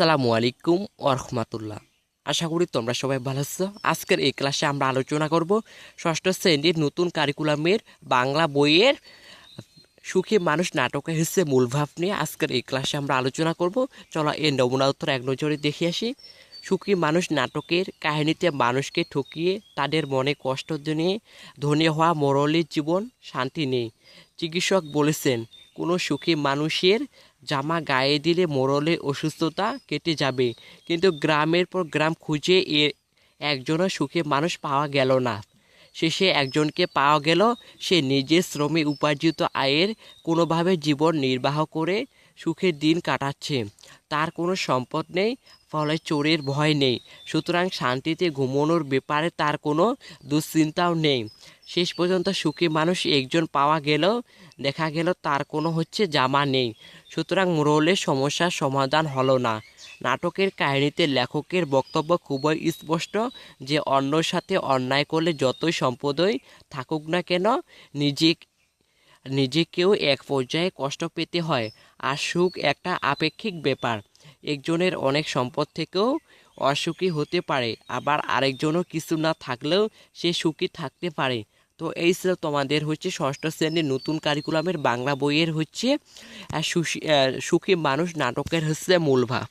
আসসালামু আলাইকুম ওরহমাতুল্লাহ আশা করি তোমরা সবাই ভালো আছো। আজকের এই ক্লাসে আমরা আলোচনা করব ষষ্ঠ শ্রেণির নতুন কারিকুলামের বাংলা বইয়ের সুখী মানুষ নাটকের হচ্ছে মূল ভাব নিয়ে আজকের এই ক্লাসে আমরা আলোচনা করব। চলো এই নমুনা উত্তর এক নজরে দেখে আসি। সুখী মানুষ নাটকের কাহিনীতে মানুষকে ঠকিয়ে তাদের মনে কষ্ট নিয়ে ধনী হওয়া মরলের জীবন শান্তি নেই। চিকিৎসক বলেছেন, কোনো সুখী মানুষের জামা গায়ে দিলে মোরলে অসুস্থতা কেটে যাবে। কিন্তু গ্রামের পর গ্রাম খুঁজে এ একজনও সুখে মানুষ পাওয়া গেল না। শেষে একজনকে পাওয়া গেল। সে নিজের শ্রমে উপার্জিত আয়ের কোনোভাবে জীবন নির্বাহ করে সুখের দিন কাটাচ্ছে। তার কোনো সম্পদ নেই, ফলে চোরের ভয় নেই। সুতরাং শান্তিতে ঘুমানোর ব্যাপারে তার কোনো দুশ্চিন্তাও নেই। শেষ পর্যন্ত সুখী মানুষ একজন পাওয়া গেল, দেখা গেল তার কোনো হচ্ছে জামা নেই। সুতরাং মোরলের সমস্যার সমাধান হলো না। নাটকের কাহিনীতে লেখকের বক্তব্য খুবই স্পষ্ট যে অন্যর সাথে অন্যায় করলে যতই সম্পদই থাকুক না কেন, নিজে, নিজেকেও এক পর্যায়ে কষ্ট পেতে হয়। আর সুখ একটা আপেক্ষিক ব্যাপার। একজনের অনেক সম্পদ থেকেও অসুখী হতে পারে, আবার আরেকজনও কিছু না থাকলেও সে সুখী থাকতে পারে। তো এই ছিল তোমাদের হচ্ছে ষষ্ঠ শ্রেণির নতুন কারিকুলামের বাংলা বইয়ের হচ্ছে সুখী মানুষ নাটকের হচ্ছে মূল ভাব